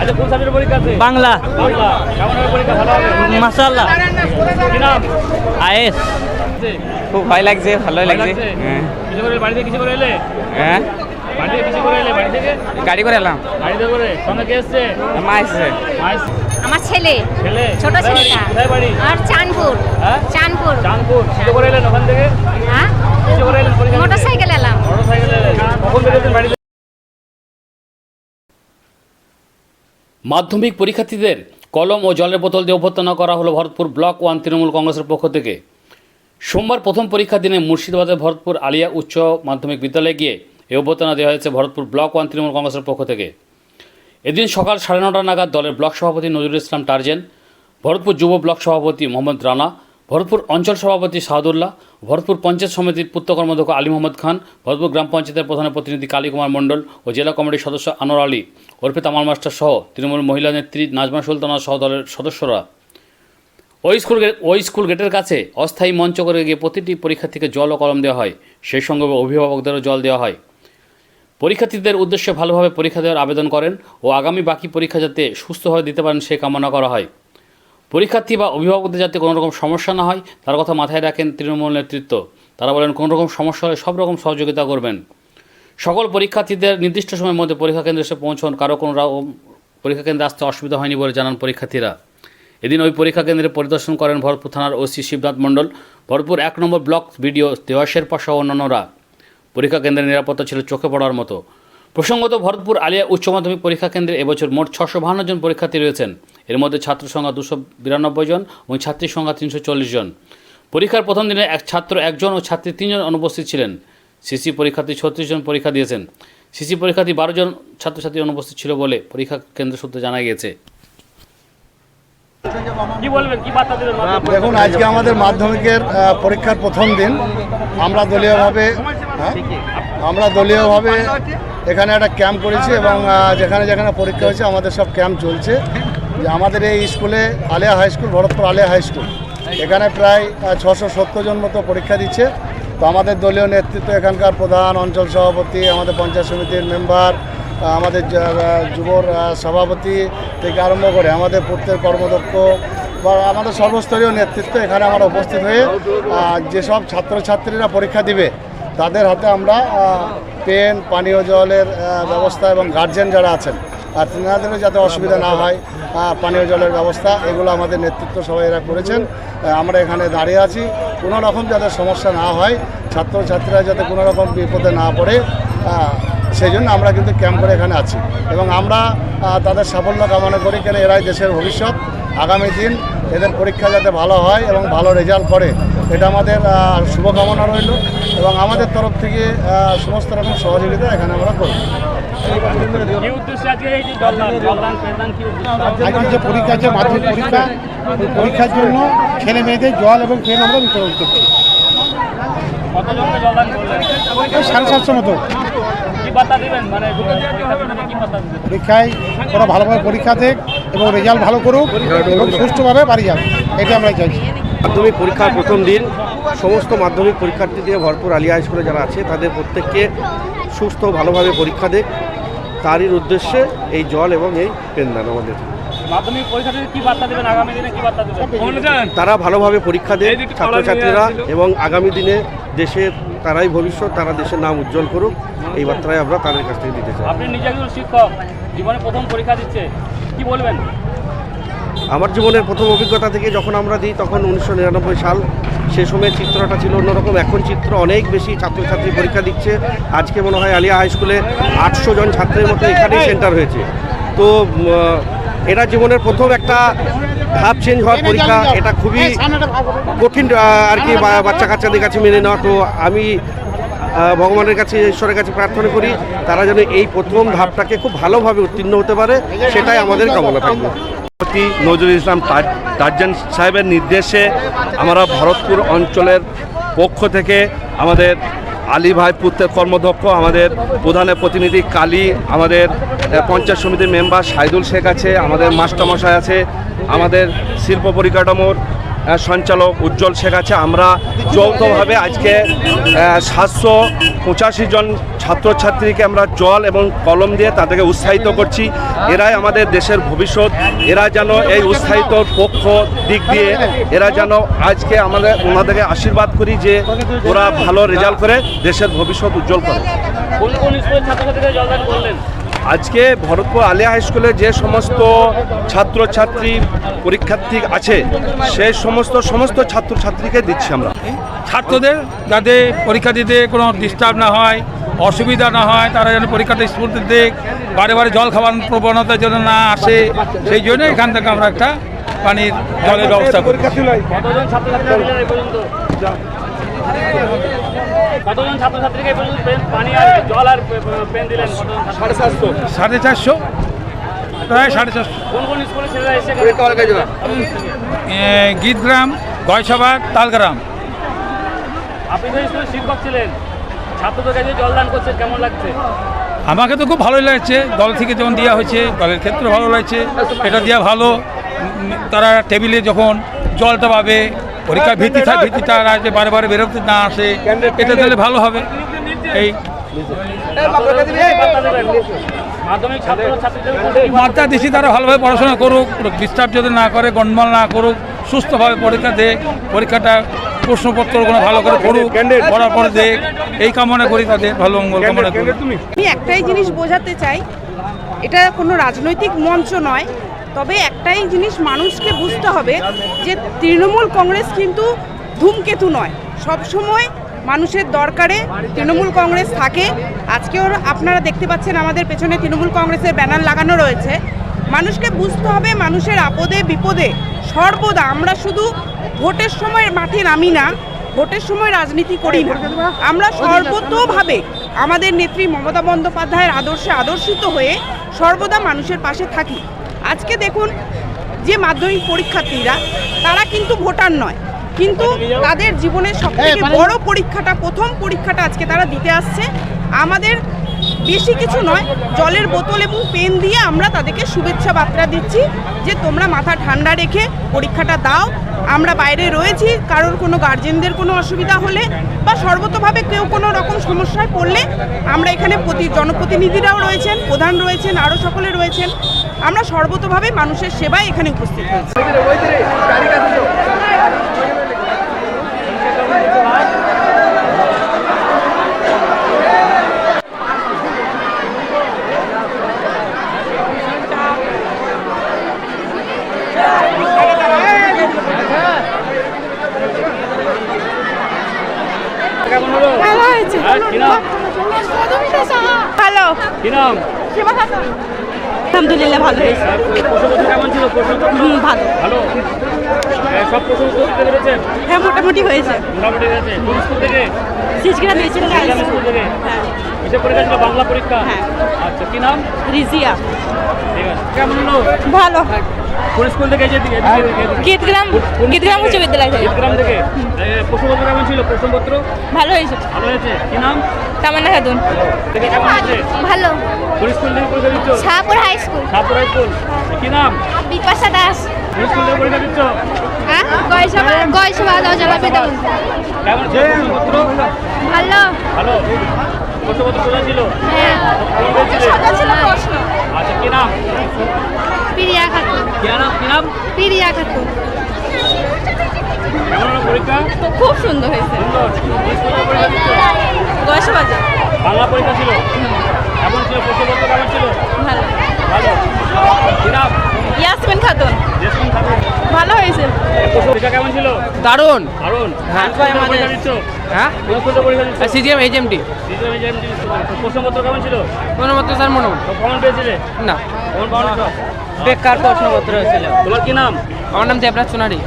আচ্ছা কোন সাবজেক্টের পরীক্ষা আছে? বাংলা। বাংলা। কেমন হবে পরীক্ষা? ভালো হবে? মাসাল্লাহ কি নাম? আয়েস খুব ভয় লাগছে ভালোই ভালো লাগছে? হ্যাঁ। কিছু করে বাড়ি কিছু করে এলে? হ্যাঁ? বাড়ি কিছু করে এলে? বাড়ি থেকে? গাড়ি করে এলাম। গাড়িতে করে? সঙ্গে কে এসছে? মা এসছে। মাইস আমার ছেলে। ছেলে? ছোট? ছেলেটা। আর চাঁদপুর। হ্যাঁ? চাঁদপুর। চাঁদপুর। কিছু করে এলেন ওখান থেকে? হ্যাঁ? কিছু করে এলেন পরীক্ষা মোটর সাইকেল এলাম। মোটর সাইকেলে এলেন। কখন বাড়ি মাধ্যমিক পরীক্ষার্থীদের কলম ও জলের বোতল দিয়ে অভ্যর্থনা করা হলো ভরতপুর ব্লক ওয়ান তৃণমূল কংগ্রেসের পক্ষ থেকে। সোমবার প্রথম পরীক্ষার দিনে মুর্শিদাবাদের ভরতপুর আলিয়া উচ্চ মাধ্যমিক বিদ্যালয়ে গিয়ে এই অভ্যর্থনা দেওয়া হয়েছে ভরতপুর ব্লক ওয়ান তৃণমূল কংগ্রেসের পক্ষ থেকে। এদিন সকাল সাড়ে নটা নাগাদ দলের ব্লক সভাপতি নজরুল ইসলাম টার্জেন, ভরতপুর যুব ব্লক সভাপতি মোহাম্মদ রানা ভরতপুর অঞ্চল সভাপতি সাহাদুল্লাহ ভরতপুর পঞ্চায়েত সমিতির পূর্ত কর্মাধ্যক্ষ আলী মোহাম্মদ খান, ভরতপুর গ্রাম পঞ্চায়েতের প্রধান প্রতিনিধি কালী কুমার মণ্ডল ও জেলা কমিটির সদস্য আনোয়ার আলী, ওরফে তামাল মাস্টার সহ তৃণমূল মহিলা নেত্রী নাজমা সুলতানা সহ দলের সদস্যরা। ওই স্কুল ওই স্কুল গেটের কাছে অস্থায়ী মঞ্চ করে গিয়ে প্রতিটি পরীক্ষার্থীকে জল ও কলম দেওয়া হয়। সেই সঙ্গে অভিভাবকদেরও জল দেওয়া হয়। পরীক্ষার্থীদের উদ্দেশ্যে ভালোভাবে পরীক্ষা দেওয়ার আবেদন করেন ও আগামী বাকি পরীক্ষা যাতে সুস্থভাবে দিতে পারেন সে কামনা করা হয়। পরীক্ষার্থী বা অভিভাবকদের যাতে কোনো রকম সমস্যা না হয়, তার কথা মাথায় রাখেন তৃণমূল নেতৃত্ব। তারা বলেন কোনো রকম সমস্যা হলে সব রকম সহযোগিতা করবেন। সকল পরীক্ষার্থীদের নির্দিষ্ট সময়ের মধ্যে পরীক্ষা কেন্দ্রে এসে পৌঁছন। কারও কোনো পরীক্ষা কেন্দ্রে আসতে অসুবিধা হয়নি বলে জানান পরীক্ষার্থীরা। এদিন ওই পরীক্ষা কেন্দ্রে পরিদর্শন করেন ভরতপুর থানার ওসি শিবনাথ মণ্ডল। ভরতপুর এক নম্বর ব্লক বিডিও দেওয়াশের পাশা অন্যান্যরা। পরীক্ষা কেন্দ্রের নিরাপত্তা ছিল চোখে পড়ার মতো। প্রসঙ্গত, ভরতপুর আলিয়া উচ্চ মাধ্যমিক পরীক্ষা কেন্দ্রে এবছর মোট ছশো বাহান্ন জন পরীক্ষার্থী রয়েছেন। এর মধ্যে ছাত্র সংখ্যা দুশো বিরানব্বই জন এবং ছাত্রীর সংখ্যা তিনশো চল্লিশ জন। পরীক্ষার প্রথম দিনে এক ছাত্র একজন ও ছাত্রী তিনজন অনুপস্থিত ছিলেন। সিসি পরীক্ষার্থী ছত্রিশ জন পরীক্ষা দিয়েছেন। সিসি পরীক্ষার্থী বারো জন ছাত্রছাত্রী অনুপস্থিত ছিল বলে পরীক্ষা কেন্দ্র সূত্রে জানা গিয়েছে। কি বলবেন? কি বার্তা দেবেন দেখুন আজকে আমাদের মাধ্যমিকের পরীক্ষার প্রথম দিন। আমরা দলীয়ভাবে হ্যাঁ? আমরা দলীয়ভাবে এখানে একটা ক্যাম্প করেছি এবং যেখানে যেখানে পরীক্ষা হয়েছে আমাদের সব ক্যাম্প চলছে। যে আমাদের এই স্কুলে Alia high school, Bharatpur Alia high school. এখানে প্রায় ছশো সত্তর জন মতো পরীক্ষা দিচ্ছে। তো আমাদের দলীয় নেতৃত্ব এখানকার প্রধান, অঞ্চল সভাপতি, আমাদের পঞ্চায়েত সমিতির মেম্বার আমাদের যুবর সভাপতি থেকে আরম্ভ করে আমাদের প্রত্যেক কর্মদক্ষ বা আমাদের সর্বস্তরীয় নেতৃত্ব এখানে আমরা উপস্থিত হয়ে যেসব ছাত্রছাত্রীরা পরীক্ষা দিবে, তাদের হাতে আমরা পেন, পানীয় জলের ব্যবস্থা এবং গার্জেন যারা আছেন আর তেনাদেরও যাতে অসুবিধা না হয় পানীয় জলের ব্যবস্থা, এগুলো আমাদের নেতৃত্ব সবাই এরা করেছেন। আমরা এখানে দাঁড়িয়ে আছি। কোনো রকম যাতে সমস্যা না হয়, ছাত্রছাত্রীরা যাতে কোনো রকম বিপদে না পড়ে সেই জন্য আমরা কিন্তু ক্যাম্প করে এখানে আছি। এবং আমরা তাদের সাফল্য কামনা করি কেন এরাই দেশের ভবিষ্যৎ। আগামী দিন এদের পরীক্ষা যাতে ভালো হয় এবং ভালো রেজাল্ট করে এটা আমাদের শুভকামনা রইল এবং আমাদের তরফ থেকে সমস্ত রকম সহযোগিতা এখানে আমরা করব। কি আজকে যে পরীক্ষা আছে মাধ্যমিক পরীক্ষা পরীক্ষার জন্য ছেলে মেয়েদের জল এবং পেন আমরা বিতরণ করছি। সাড়ে সাতশো মতো। কি বার্তা দিবেন? মানে পরীক্ষায় ওরা ভালোভাবে পরীক্ষা দেখ এবং রেজাল্ট ভালো করুক এবং সুষ্ঠুভাবে বাড়ি যাক এটা আমরা চাইছি। মাধ্যমিক পরীক্ষার প্রথম দিন সমস্ত মাধ্যমিক পরীক্ষার্থী দিয়ে ভরপুর আলিয়া হাই স্কুলে যারা আছে তাদের প্রত্যেককে সুস্থ ভালোভাবে পরীক্ষা দেখ তারই উদ্দেশ্যে এই জল এবং এই পেনদান আমাদের। মাধ্যমিক পরীক্ষার্থীদের কি বার্তা দেবেন? আগামী দিনে কি বার্তা দেবেন? তারা ভালোভাবে পরীক্ষা দেয় ছাত্রছাত্রীরা এবং আগামী দিনে দেশের তারাই ভবিষ্যৎ তারা দেশের নাম উজ্জ্বল করুক। এই বার্তায় আমরা তাদের কাছ থেকে দিতে চাই। আপনি নিজে একজন শিক্ষক জীবনে প্রথম পরীক্ষা দিচ্ছে। কি বলবেন? আমার জীবনের প্রথম অভিজ্ঞতা থেকে যখন আমরা দিই, তখন উনিশশো নিরানব্বই সাল, সে সময় চিত্রটা ছিল অন্যরকম। এখন চিত্র অনেক বেশি ছাত্রছাত্রী পরীক্ষা দিচ্ছে। আজকে মনে হয় আলিয়া হাই স্কুলে আটশো জন ছাত্রের মতো এখানেই সেন্টার হয়েছে। তো এটা জীবনের প্রথম একটা ধাপ চেঞ্জ হওয়ার পরীক্ষা। এটা খুবই কঠিন আর কি বাচ্চা কাচ্চাদের কাছে মেনে নেওয়া। তো আমি ভগবানের কাছে, ঈশ্বরের কাছে প্রার্থনা করি, তারা যেন এই প্রথম ধাপটাকে খুব ভালোভাবে উত্তীর্ণ হতে পারে, সেটাই আমাদের কামনা থাকবে। নজরুল ইসলাম তাজ্জান সাহেবের নির্দেশে আমরা ভরতপুর অঞ্চলের পক্ষ থেকে আমাদের আলী ভাই পুত্রের কর্মদক্ষ আমাদের প্রধানের প্রতিনিধি কালী, আমাদের পঞ্চায়েত সমিতির মেম্বার সাইদুল শেখ আছে, আমাদের মাস্টারমশাই আছে, আমাদের শিল্প পরিকাঠামোর সঞ্চালক উজ্জ্বল শেখ আছে। আমরা যৌথভাবে আজকে সাতশো পঁচাশি জন ছাত্রছাত্রীকে আমরা জল এবং কলম দিয়ে তাদেরকে উৎসাহিত করছি। এরাই আমাদের দেশের ভবিষ্যৎ। এরা যেন এই উৎসাহিত পক্ষ দিক দিয়ে, এরা যেন আজকে আমাদের, ওনাদেরকে আশীর্বাদ করি যে ওরা ভালো রেজাল্ট করে, দেশের ভবিষ্যৎ উজ্জ্বল করে। কোন কোন স্কুলের জলদান করলেন? আজকে ভরতপুর আলিয়া হাই স্কুলে যে সমস্ত ছাত্রছাত্রী পরীক্ষার্থী আছে সেই সমস্ত সমস্ত ছাত্রছাত্রীকে দিচ্ছি আমরা। ছাত্রদের যাতে পরীক্ষা দিতে কোনো ডিস্টার্ব না হয় অসুবিধা না হয় তারা যেন পরীক্ষাতে স্কুল দেখ বারে বারে জল খাওয়ার প্রবণতা যেন না আসে সেই জন্য এখান থেকে আমরা একটা পানির জলের ব্যবস্থা করি। কতজন ছাত্রছাত্রীরা দিলেন এই পর্যন্ত কতজন ছাত্রছাত্রীকে এই পর্যন্ত পেন- পানি আর জল আর পেন দিলেন? সাড়ে চারশো? প্রায় সাড়ে চারশো। কোন কোন স্কুলের ছেলেরা এসে গীতগ্রাম গয়সভা তালগ্রাম। আপনি তো স্কুলের শিক্ষক ছিলেন ছাত্রদের কাছে জলদান করছেন কেমন লাগছে? আমাকে তো খুব ভালোই লাগছে। দল থেকে যেমন দেওয়া হয়েছে দলের ক্ষেত্রে ভালো লাগছে। এটা দেওয়া ভালো। তারা টেবিলে যখন জলটা পাবে পরীক্ষার ভিত্তি থাকে ভিত্তিটা আর যে বারে বারে বেরোতে না আসে এটা দিলে ভালো হবে। এই মাত্রা দিচ্ছি তারা ভালোভাবে পড়াশোনা করুক ডিস্টার্ব যাতে না করে গন্ডমাল না করুক সুস্থভাবে পরীক্ষা দেখ পরীক্ষাটা প্রশ্নপত্রগুলো ভালো করে পড়ুক পড়ার পরে দেখ এই কামনা করি তাদের ভালো মঙ্গল কামনা করি। আমি একটাই জিনিস বোঝাতে চাই এটা কোনো রাজনৈতিক মঞ্চ নয় তবে একটাই জিনিস মানুষকে বুঝতে হবে যে তৃণমূল কংগ্রেস কিন্তু ধূমকেতু নয়। সব সময় মানুষের দরকারে তৃণমূল কংগ্রেস থাকে। আজকেও আপনারা দেখতে পাচ্ছেন আমাদের পেছনে তৃণমূল কংগ্রেসের ব্যানার লাগানো রয়েছে। মানুষকে বুঝতে হবে মানুষের আপদে বিপদে সর্বদা। আমরা শুধু ভোটের সময় মাঠে নামি না, ভোটের সময় রাজনীতি করি না। আমরা সর্বতোভাবে আমাদের নেত্রী মমতা বন্দ্যোপাধ্যায়ের আদর্শে আদর্শিত হয়ে সর্বদা মানুষের পাশে থাকি। আজকে দেখুন যে মাধ্যমিক পরীক্ষার্থীরা তারা কিন্তু ভোটার নয়। কিন্তু তাদের জীবনের সবথেকে বড় পরীক্ষাটা প্রথম পরীক্ষাটা আজকে তারা দিতে আসছে। আমাদের বেশি কিছু নয় জলের বোতল এবং পেন দিয়ে আমরা তাদেরকে শুভেচ্ছা বার্তা দিচ্ছি যে তোমরা মাথা ঠান্ডা রেখে পরীক্ষাটা দাও। আমরা বাইরে রয়েছি কারোর কোনো গার্জেনদের কোনো অসুবিধা হলে বা সর্বতভাবে কেউ কোনো রকম সমস্যায় পড়লে আমরা এখানে প্রতি জনপ্রতিনিধিরাও রয়েছেন প্রধান রয়েছেন আরও সকলে রয়েছেন। আমরা সর্বতভাবে মানুষের সেবায় এখানে উপস্থিত হয়েছি। ভালো হ্যাঁ, কি নাম? ভালো কি নাম? আলহামদুলিল্লাহ ভালো হয়েছে। ভালো। ভালো? পেরেছেন? হ্যাঁ মোটামুটি হয়েছে। সিজগ্রাম দিয়েছিল ইসলাম স্কুল থেকে? কিসের পরীক্ষা ছিল বাংলা পরীক্ষা? হ্যাঁ। আচ্ছা কি নাম? রিজিয়া। ঠিক আছে। কেমন হলো? ভালো। কোন স্কুল থেকে এসে? গীতগ্রাম গীতগ্রাম উচ্চ বিদ্যালয় থেকে। গীতগ্রাম থেকে। প্রশ্নপত্র কেমন ছিল? প্রশ্নপত্র? ভালো হয়েছে। ভালো হয়েছে। কি নাম? তামান্না খাতুন। ভালো। কোন স্কুল থেকে পরীক্ষা দিচ্ছ? Shahpur high school. Sapur high school. কি নাম? বিপাশা দাস। কোন স্কুল থেকে পরীক্ষা দিচ্ছ? হ্যাঁ? গয়সভা গয়সভা দশলা বিদ্যালয় কেমন ছিল প্রশ্নপত্র? ভালো। ভালো। প্রশ্নপত্র সোজা ছিল? হ্যাঁ। হয়েছিল ছিল প্রশ্ন। আচ্ছা কি নাম? প্রিয়া খাতুন। কি নাম? কি নাম? প্রিয়া খাতুন। পরীক্ষা? খুব সুন্দর হয়েছে। বাংলা পরীক্ষা ছিল? কেমন ছিল প্রশ্নপত্র কেমন ছিল? ভালো। ইয়াসমিন খাতুন। ভালো হয়েছে। কেমন ছিল দারুণ। দারুণ। হ্যাঁ। হ্যাঁ? সিজিএম এইচএমটি প্রশ্নপত্র কেমন ছিল? স্যার মনে কমন পেয়েছিলে? না। বেকার প্রশ্নপত্র তোমার কি নাম? আমার নাম দেবরাজ সোনারি।